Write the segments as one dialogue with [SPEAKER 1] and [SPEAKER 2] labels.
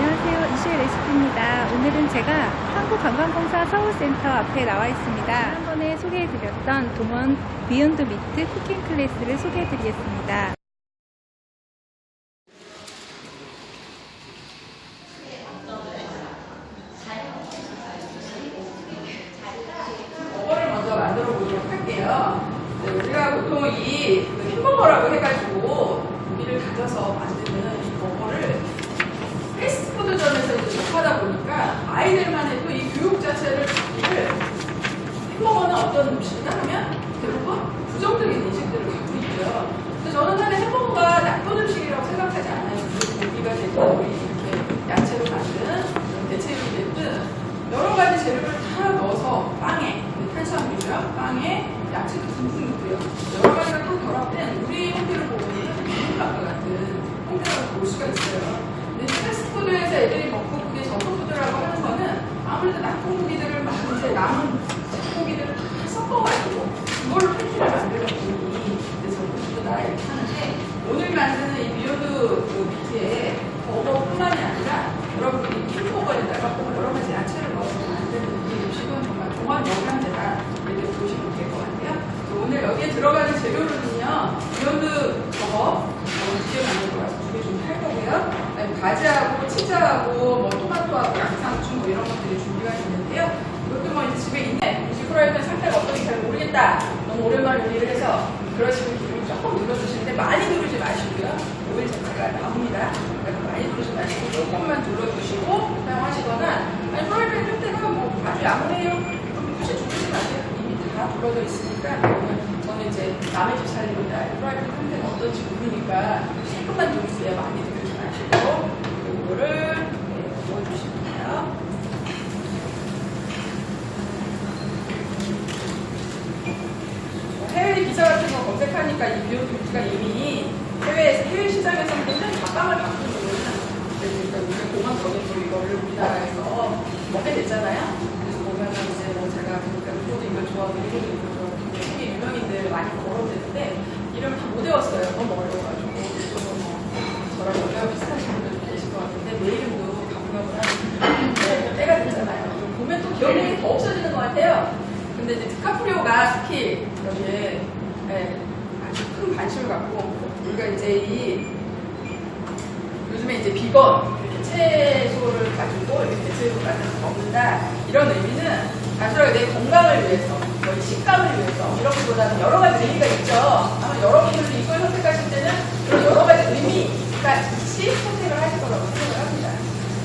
[SPEAKER 1] 안녕하세요. 이슈의 레시피입니다. 오늘은 제가 한국관광공사 서울센터 앞에 나와 있습니다. 지난번에 소개해드렸던 동원 비욘드 미트 쿠킹 클래스를 소개해드리겠습니다.
[SPEAKER 2] 버거를 먼저 만들어 보도록 할게요. 네, 우리가 보통 이 햄버거라고 해가지고 고기를 가져서 만드는 이 버거를 패스트푸드점에서 이제 접하다 보니까 아이들만 해도 이 교육 자체를 받기를 햄버거는 어떤 음식이냐 하면 대부분 부정적인 인식들을 갖고 있고요. 그래서 저는 사실 햄버거가 나쁜 음식이라고 생각하지 않아요. 그 고기가 됐든 우리 이렇게 야채로 만든 이런 대체육이 됐든 여러 가지 재료를 다 넣어서 빵에 탄수화물이요, 야채도 듬뿍 넣고요. 여러 가지가 다 결합된 우리 형태를 보면 비빔밥과 같은 형태라고 볼 수가 있어요. 근데 패스트푸드에서 애들이 먹고 그게 저프푸드라고 하는 거는 아무래도 나쁜 고기들을 막 이제 남은 고기들을 다 섞어가지고 그걸로 패티를 만들어서 보니 저프푸드다 이렇게 하는데 오늘 만드는 이 비오드 그 비트에 버거뿐만이 아니라 여러분들이 킹버거에다가 꼭 여러 가지 야채를 넣어서 만드는 이 음식은 정말 종합 영양제다 이렇게 보시면 될 것 같아요. 오늘 여기에 들어가는 재료로는요, 비욘드 버거, 두개 만들 거라서 두개 준비할 거고요. 가지하고 치즈하고 뭐 토마토하고 양상추 뭐 이런 것들이 준비가 있는데요. 이것도 뭐 이제 집에 있는 음식 프라이팬 상태가 어떤지 잘 모르겠다. 너무 오랜만에 요리를 해서 그러시면 기름 조금 눌러주시는데 많이 누르지 마시고요. 오일 자체가 나옵니다. 그러니까 많이 누르지 마시고 조금만 눌러주시고 사용하시거나 아니 프라이팬 상태가 뭐 아주 야무해요. 굳이 누르지 마세요. 이미 다 불어져 있으니까 저는 이제 남의 집 살림이다. 프라이팬 상태가 어떤지 모르니까 조금만 누르세요. 많이 누르지 마시고 이거를 네, 부어주시면 돼요. 해외 기사 같은 거 검색하니까 이 비오트가 이미 해외 해외 시장에서 굉장히 각광을 받고 있는 그러니까 우리 공항 거기도 이거를 우리나라에서 먹게 됐잖아요. 그래서 보면은 이제 뭐 제가 그러니까 이것도 이걸 좋아하고 이것도 이걸 좋아하고 되게 유명인들 많이 걸어대는데 외웠어요. 너무 어려워가지고 그래서 뭐 저랑 연배가 비슷하신 분들도 계실 것 같은데 내 이름도 감명을 하는 네, 때가 됐잖아요. 보면 또 기억력이 더 없어지는 것 같아요. 근데 이제 디카프리오가 특히 여기에 예, 아주 큰 관심을 갖고 우리가 이제 이 요즘에 이제 비건 이렇게 채소를 가지고 이렇게 대체로 가지고 먹는다 이런 의미는 단순하게 내 건강을 위해서 뭐 식감을 위해서 이런 것보다는 여러 가지 의미가 있죠. 여러분들도 이걸 선택하실 때는 여러 가지 의미가 있이 선택을 하실 거라고 생각을 합니다.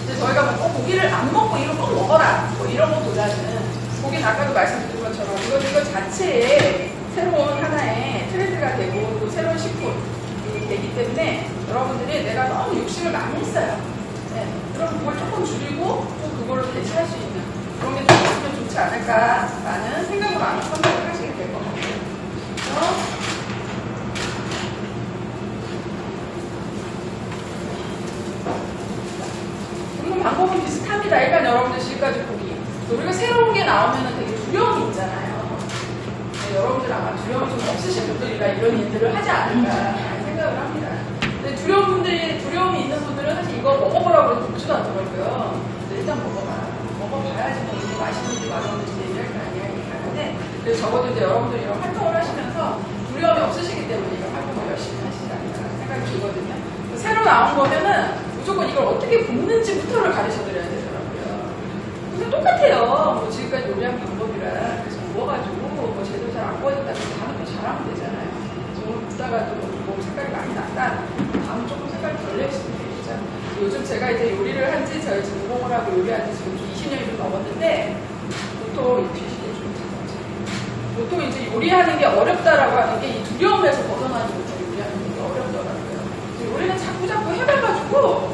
[SPEAKER 2] 근데 저희가 뭐꼭 고기를 안 먹고 이걸 꼭 먹어라 뭐 이런 것보다는 고기는 아까도 말씀드린 것처럼 이거 이거 자체에 새로운 하나의 트렌드가 되고 또 새로운 식품이 되기 때문에 여러분들이 내가 너무 욕심을 많이 했어요. 네, 그럼 그걸 조금 줄이고 또 그걸로 대체할 수 있는 그런 게 좀 있으면 좋지 않을까라는 생각으로 아마 선택을 하시게 될 것 같아요. 그래서 굽는 방법은 비슷합니다. 일단 여러분들 지금까지 보기. 우리가 새로운 게 나오면 되게 두려움이 있잖아요. 네, 여러분들 아마 두려움이 좀 없으신 분들이라 이런 일들을 하지 않을까 생각을 합니다. 근데 두려운 분들이, 두려움이 있는 분들은 사실 이거 먹어보라고 해도 듣지도 않더라고요. 근데 일단 먹어봐. 먹어봐야지 뭐 이게 맛있는지 맛없는지 얘기할 거 아니야 얘기하는데 그래서 적어도 이제 여러분들 이런 활동을 하시면서 두려움이 없으시기 때문에 이런 활동을 열심히 하시지 않을까 생각이 들거든요. 새로 나온 거면은 무조건 이걸 어떻게 굽는지부터를 가르쳐 드려야 되더라고요. 그래서 똑같아요. 뭐 지금까지 요리한 방법이라 그래서 구워가지고 뭐 제대로 잘 안 구워졌다 그래서 다음에 또 잘하면 되잖아요. 저는 굽다가 또뭐 색깔이 많이 났다. 다음 조금 색깔이 덜 내시면 되겠죠. 요즘 제가 이제 요리를 한지 저희 전공을 하고 요리한 지 지금 20년이 좀 넘었는데 보통 이 뒤시게 좀 잡아줘요. 보통 이제 요리하는 게 어렵다라고 하는 게 이 두려움에서 벗어나는 거죠. 요리하는 게 어렵더라고요. 요리는 자꾸 자꾸 해봐가지고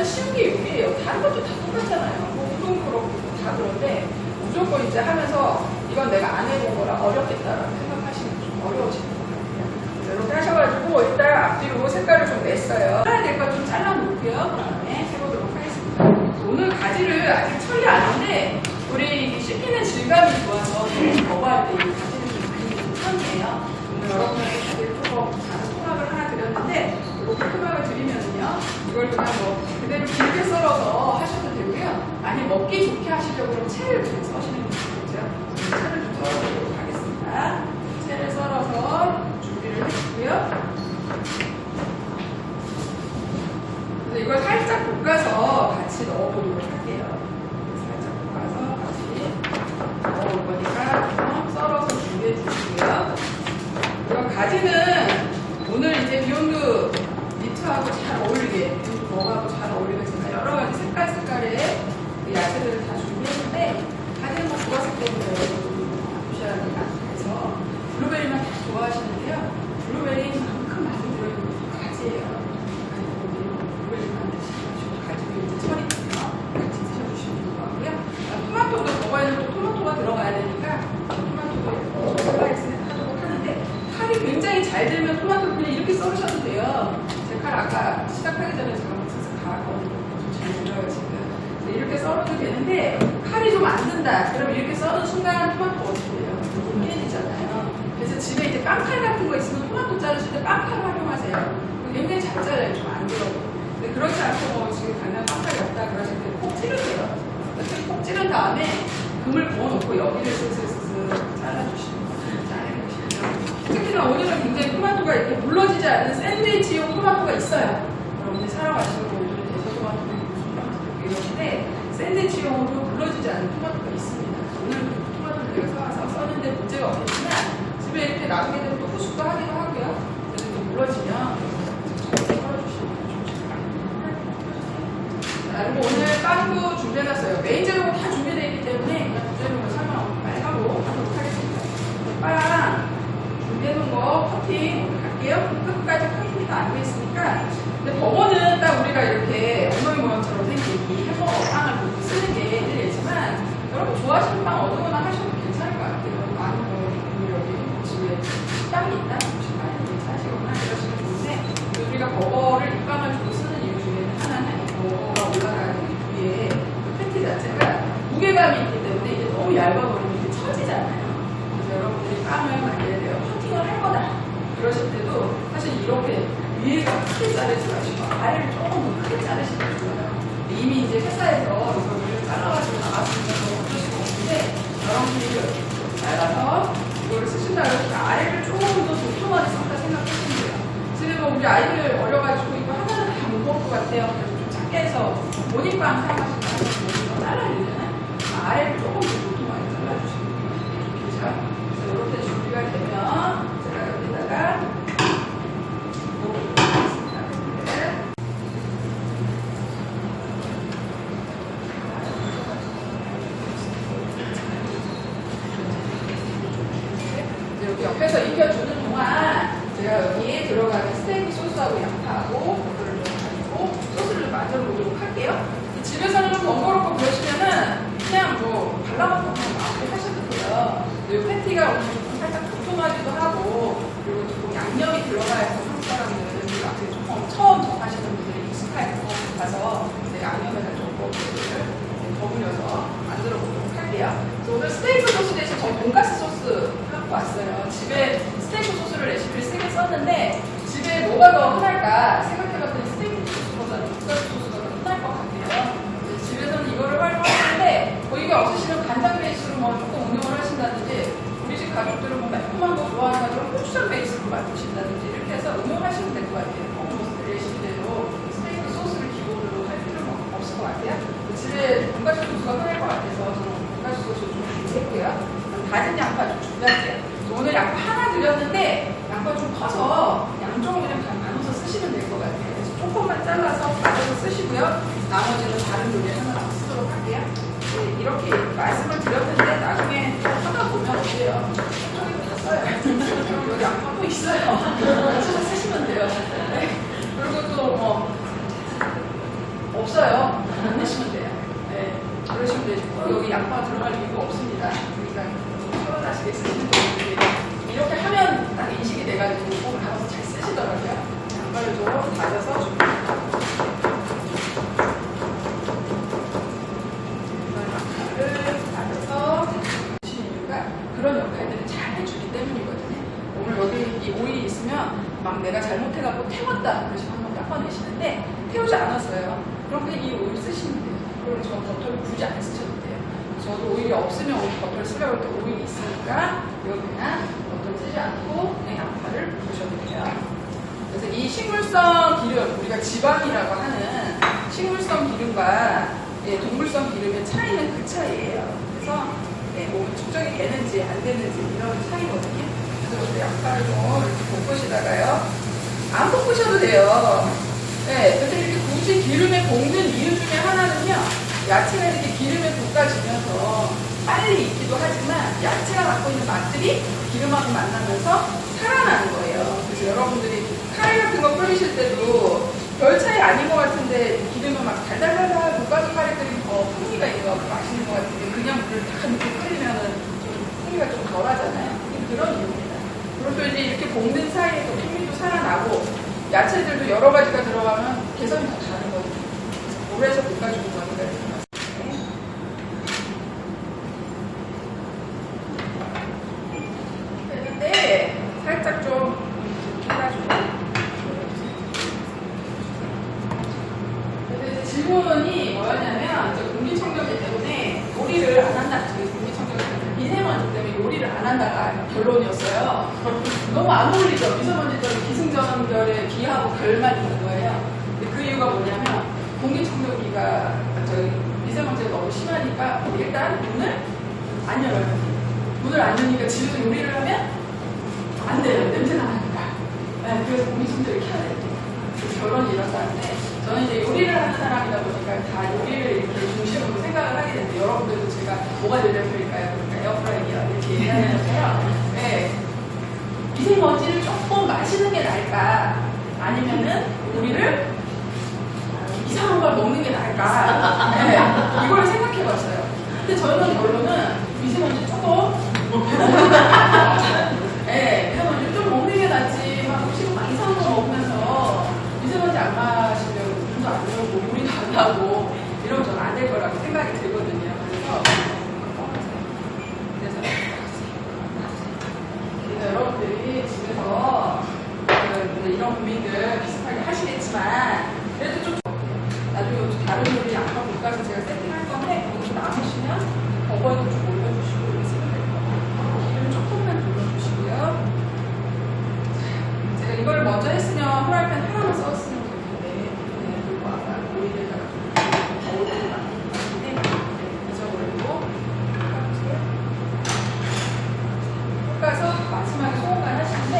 [SPEAKER 2] 익숙해지면 쉬운 게 요리예요. 다른 것도 다 똑같잖아요. 뭐 우동 그렇고 다 그런데 무조건 이제 하면서 이건 내가 안 해본 거라 어렵겠다라고 생각하시면 좀 어려워지는 것 같아요. 이렇게 하셔가지고 일단 앞뒤로 색깔을 좀 냈어요. 해야 될 거 좀 잘라놓고요. 그다음에 해보도록 하겠습니다. 오늘 가지를 아직 처리 안 했는데 우리 씹히는 질감이 좋아서 먹어할 때 이 가지를 좀 많이 편이에요. 오늘 여러분한테 가지를 조금 다른 통합을 하나 드렸는데 포크박을 드리면은요. 이걸 그냥 뭐 그대로 길게 썰어서 하셔도 되고요. 아니 먹기 좋게 하시려고 그럼 채를 좀 써시는 게 좋겠죠. 채를 좀 썰어보도록 하겠습니다. 채를 썰어서 준비를 했고요. 그래서 이걸 살짝 볶아서 같이 넣어보도록 할게요. 살짝 볶아서 같이 넣어볼 거니까 썰어서 준비해 주시고요. 그럼 가지는 오늘 이제 비욘드 사실 빵칼 활용하세요. 굉장히 잘 잘라요. 좀 안 들어오고. 근데 그렇지 않고 뭐 지금 당장 빵칼이 없다 그러실 때 콕 찌르세요. 콕 찌른 다음에 금을 부어놓고 여기를 슬슬슬슬 잘라주시면 잘라주시면 특히나 오늘은 굉장히 토마토가 이렇게 불러지지 않은 샌드위치용 토마토가 있어요. 여러분들 사랑하시고 오늘 대서 토마토를 이런데 샌드위치용으로 불러지지 않은 토마토가 있습니다. 오늘 토마토를 내가 사와서 썼는데 문제가 없겠지만 집에 이렇게 나중에 되면 또 후숙도 하기도 하고 넓어지면 아, 그리고 오늘 빵구 준비해놨어요. 메인 재료가 다 준비되어 있기 때문에 그냥 부재료가 설명 빨간고 하도록 하겠습니다. 빵 준비해놓은 거 커팅 갈게요. 끝까지 커팅이 안 되어 있으니까 근데 버거는 딱 우리가 이렇게 엉덩이 모양처럼 생긴 햄버거 빵을 쓰는 게 일이지만 여러분 좋아하시는 빵 이렇게 하면 딱 인식이 돼가지고 공을 받아서 잘 쓰시더라고요. 안 걸려도 받아서 볶는 이유 중에 하나는요. 야채가 이렇게 기름에 볶아지면서 빨리 익기도 하지만 야채가 갖고 있는 맛들이 기름하고 만나면서 살아나는 거예요. 그래서 여러분들이 카레 같은 거 끓이실 때도 별 차이 아닌 것 같은데 기름을 막 달달달달 볶아서 카레 끓이면 더 풍미가 같고 맛있는 것 같은데 그냥 물을 다 넣고 끓이면은 좀 풍미가 좀 덜하잖아요. 그런 이유입니다. 그리고 또 이제 이렇게 볶는 사이에 또 풍미도 살아나고 야채들도 여러 가지가 들어가면 다른 거거든요. 볶아주는 거니까 이렇게 맛있게. 했는데 살짝 좀 해가지고. 근데 이제 질문이 뭐였냐면 저 공기청정기 때문에 요리를 안 한다. 공기청정기 때문에 미세먼지 때문에 요리를 안 한다가 결론이었어요. 너무 안 어울리죠. 미세먼지 때문에 기승전결에 비하고 결만 있는 거예요. 근데 그 이유가 뭐냐면 공기청정기가 저기 미세먼지가 너무 심하니까 일단 문을 안 열어요 문을 안 여니까 집에서 요리를 하면 안 돼요. 냄새가 나니까. 네, 그래서 공기청정기 켜야 돼요. 그 결론이 이렇다는데 저는 이제 요리를 하는 사람이다 보니까 다 요리를 이렇게 중심으로 생각을 하게 되는데 여러분들도 제가 뭐가 대표일까요? 그러니까 에어프라이기야 이렇게 얘기하는데요. 네. 미세먼지를 조금 마시는 게 나을까? 아니면은 요리를 이상한 걸 먹는 게 나을까? 네, 이걸 생각해 봤어요. 근데 저는 결론은 미세먼지 조금 네, 미세먼지 좀 먹는 게 낫지. 막 음식을 막 이상한 거 먹으면서 미세먼지 안 마시면 눈도 안 들고 물이도 안 나고 이러면 저는 안 될 거라고 생각이 들거든요. 그래서 그래서 여러분들이 집에서 그 이런 고민들 비슷하게 하시겠지만 그래도 좀 나중에 다른 요리 양파 볶아서 제가 세팅할 건데 그거 좀 남으시면 버번도 좀 올려주시고 이렇게 쓰면 될 거예요. 기름 조금만 돌려주시고요. 제가 이걸 먼저 했으면 프라이팬 하나만 썼으면 좋겠는데 네, 그리고 아까 오일에다가 좀 거울을 만들었는데 네, 잊어버리고 볶아주세요. 볶아서 마지막에 소금간 하시는데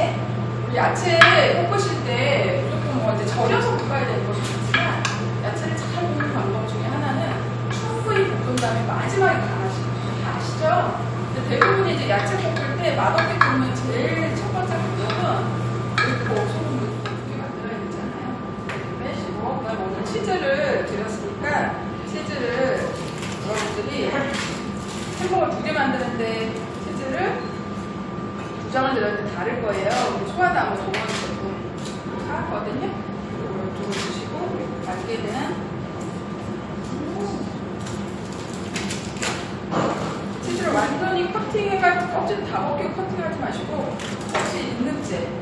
[SPEAKER 2] 우리 야채 볶으실 때 무조건 뭐 이제 절여서 볶아야 되는 것이 있지만 야채를 잘 볶는 방법 중에 하나는 충분히 볶은 다음에 마지막에 간하시는 거 다 아시죠? 근데 대부분 이제 야채 볶을 때 맛없게 볶는 제일 첫 번째 방법은 넣고 소금 이렇게 만들어야 되잖아요. 빼시고 그다음에 오늘 치즈를 드렸으니까 치즈를 여러분들이 햄버거 두 개 만드는데 치즈를 두 장을 들었는데 다를 거예요. 소화도 동원 조금 사왔거든요. 이걸 좀 주시고 맛있게는 치즈를 완전히 껍질 다 벗기고 커팅하지 마시고 같이 있는 채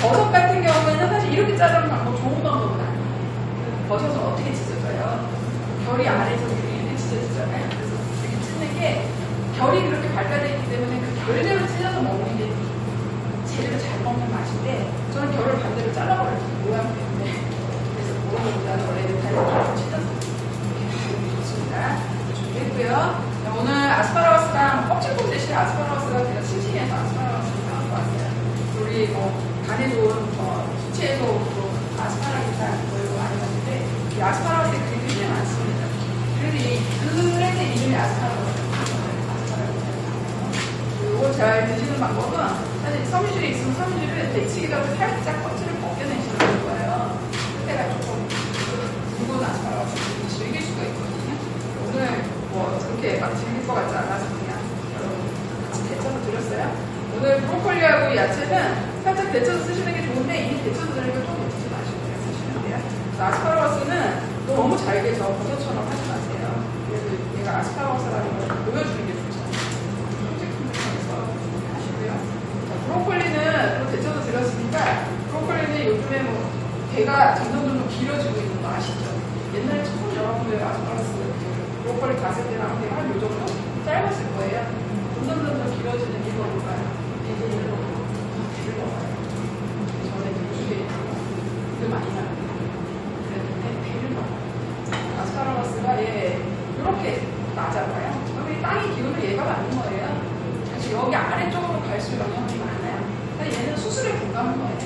[SPEAKER 2] 버섯 같은 경우에는 사실 이렇게 자르는 방법 좋은 방법은 아니에요. 버섯은 어떻게 찢을까요? 결이 아래서 대치기라도 살짝 껍질을 벗겨내시는 거예요. 그때가 조금 두고나서 즐길 수가 있거든요. 오늘 뭐 그렇게 막 즐길 것 같지 않아서 그냥 여러분 같이 데쳐서 드렸어요. 오늘 브로콜리하고 야채는 살짝 데쳐서 쓰시는 게 좋은데 이 데쳐서 드리는 이렇게 낮아봐요. 그러면 땅의 기운을 얘가 받는 거예요. 그래서 여기 아래쪽으로 갈수록 영향이 많아요. 그래서 얘는 수술에 공감한 거예요.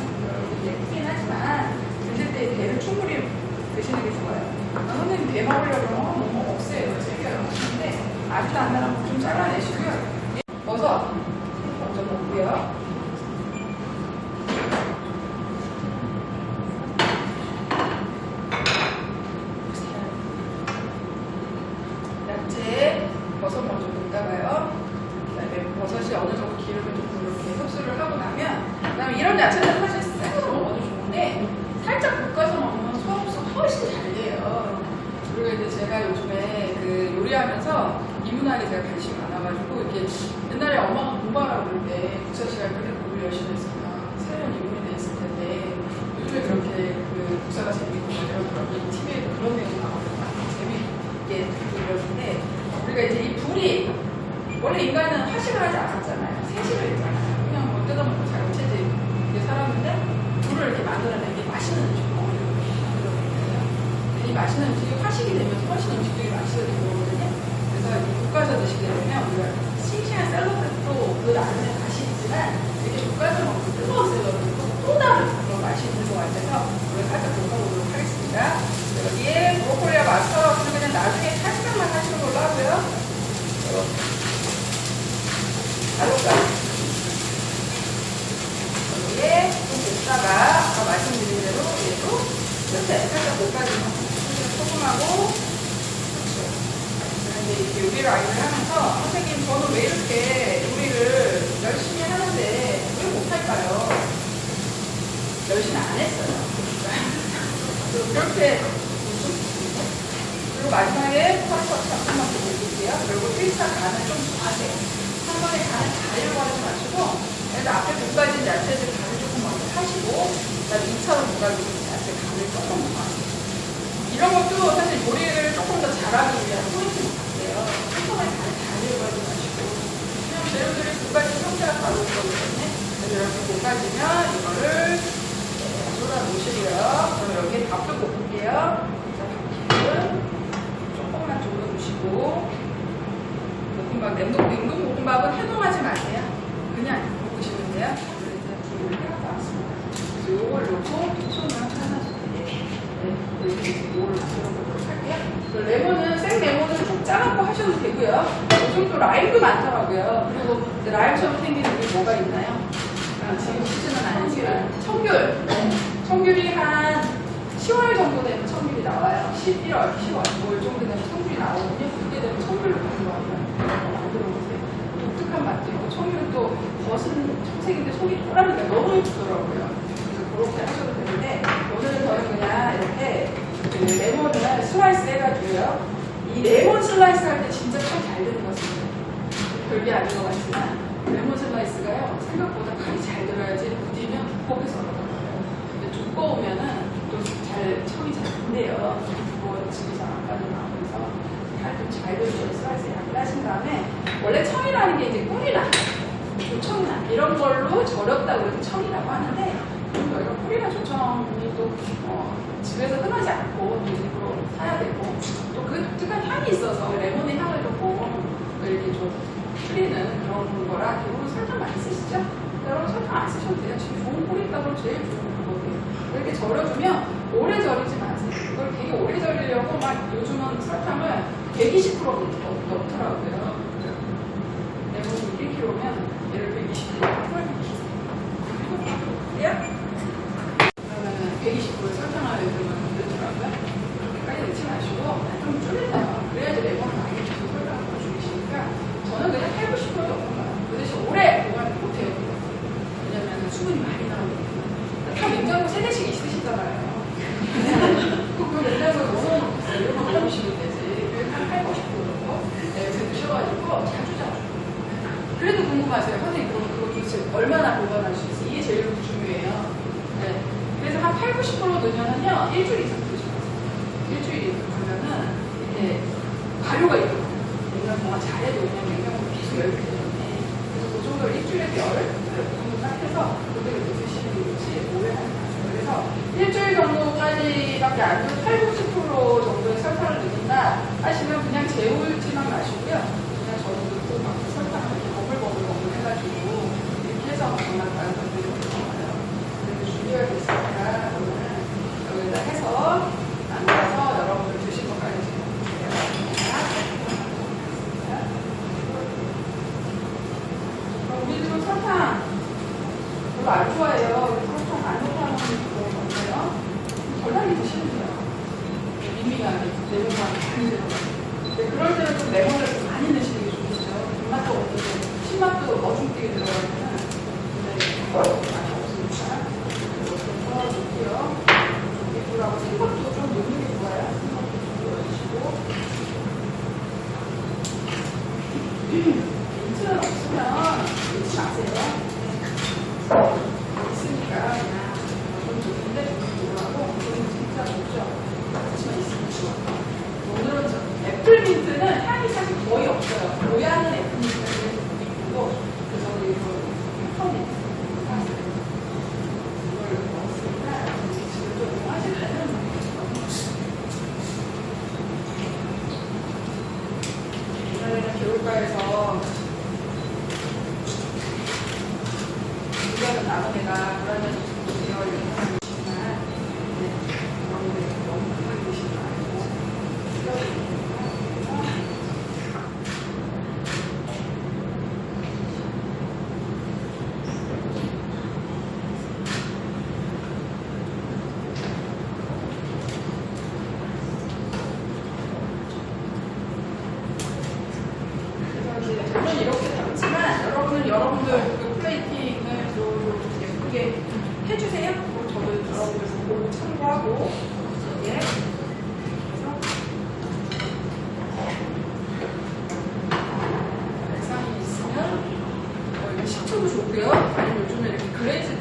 [SPEAKER 2] 예쁘긴 하지만 드실 때 배를 충분히 드시는 게 좋아요. 아, 선생님 배 먹으려고 그러면 너무 없애요. 챙겨요. 근데 아직도 안 나가면 좀 잘라내시고요. 그러니까 이제 이 불이 원래 인간은 화식을 하지 않았잖아요. 생식을 했잖아요. 그냥 뭐 뜯어먹고 자기 체질이 살았는데 불을 이렇게 만들어낸 게 맛있는 음식을 만들어냈잖아요. 이 맛있는 음식이 화식이 되면서 훨씬 음식들이 맛있어지거든요. 그래서 국가에서 드시게 이렇게 요리를 아이를 하면서 선생님 저는 왜 이렇게 요리를 열심히 하는데 왜 못할까요? 열심히 안 했어요. 그렇게 그리고 마지막에 퍼스터치 한 번만 더 올릴게요. 그리고 1차 간을 좀 하세요. 한 번에 간을 다 하지 마시고 일단 앞에 볶아진 야채들 간을 조금 먼저 하시고 그다음에 2차로 볶아진 야채 간을 조금 더 하세요. 이런 것도 사실 요리를 조금 더 잘하기 위한 포인트 같아요. 한꺼번에 하지 마시고 그냥 재료들이 볶아진 상태가 바로 거기 때문에 이렇게 볶아지면 이거를 네, 쏟아 놓으시고요. 그럼 여기에 밥도 볶을게요. 조금만 졸여주시고 볶음밥, 냉동, 냉동 볶음밥은 해동하지 마세요. 그냥 볶으시면 돼요. 그래서 불을 켜놨습니다. 그래서 요걸 넣고 손을 찾아주세요. 네, 요걸 넣어보도록 할게요. 그 레몬은 생 레몬은 좀 짜갖고 하셔도 되고요. 이 정도 라임도 많더라고요. 그리고 이제 라임처럼 생기는 게 뭐가 있나요? 아, 지금 시즌은 아니지만 청귤. 청귤이 한 10월 정도 되면 청귤이 나와요. 11월, 10월, 5월 정도 되면 청귤이 나오거든요. 그때 되면 먹는 거 같아요. 만들어 보세요. 독특한 맛도 있고 청귤은 또 겉은 청색인데 속이 또라니까 너무 예쁘더라고요. 그래서 그렇게 하셔도 되는데 오늘은 저는 그냥 이렇게 그 레몬을 슬라이스 해가지고요. 이 레몬 슬라이스 할 때 진짜 참잘 되는 것 같습니다. 별게 아닌 것 같지만 레몬 슬라이스가요 생각보다 칼이 잘 들어야지 무디면 두껍게 썰어져요. 근데 두꺼우면은 또잘 청이 잘 안 돼요. 두꺼워지기 잘안 빠져나오면서 칼도 잘 들어요. 슬라이스 약을 하신 다음에 원래 청이라는 게 이제 꿀이나 조청이나 이런 걸로 절였다고 해서 청이라고 하는데 저희가 꿀이나 조청이 또 어, 집에서 흔하지 않고 또 일부러 사야 되고 또 그 독특한 향이 있어서 레몬의 향을 조금 이렇게 좀 뿌리는 그런 거라 대부분 설탕 많이 쓰시죠? 여러분 설탕 안 쓰셔도 돼요. 지금 좋은 꿀이 있다고 제일 좋은 거거든요. 이렇게 절여주면 오래 절이지 마세요. 이걸 되게 오래 절이려고 막 요즘은 설탕을 120% 넣더라고요. 레몬이 1kg면 얘를 120% 꿀 넣으세요. 그러면은 120% 설탕을 요즘은 넣더라고요. 그렇게까지 넣지 마시고 좀 줄여요. 그래야지 레몬을 많이 주고 끓여서 줄이시니까 저는 그냥 8, 90% 넣는 거예요. 그 대신 오래 보관을 못해요. 왜냐면 수분이 많이 나오니까. 다 냉장고 세대씩 있으시잖아요. 그 냉장고에 넣어놓고 이런 거 끓여보시면 되지. 그게 한 8, 90% 정도? 네, 이렇게 드셔가지고 자주 자주. 그래도 궁금하세요. 선생님, 그럼 그거 도대체 얼마나 보관할 수 있어요? 이게 제일 중요해요. 네. 그래서 한 8, 90% 넣으면은요, 일주일 이상 드시면 일주일 가면은 이제 발효가 있거든요. 냉장 동안 잘해도 그냥 냉장고를 계속 열기 좋고요. 아니면 요즘에 이렇게 그레이스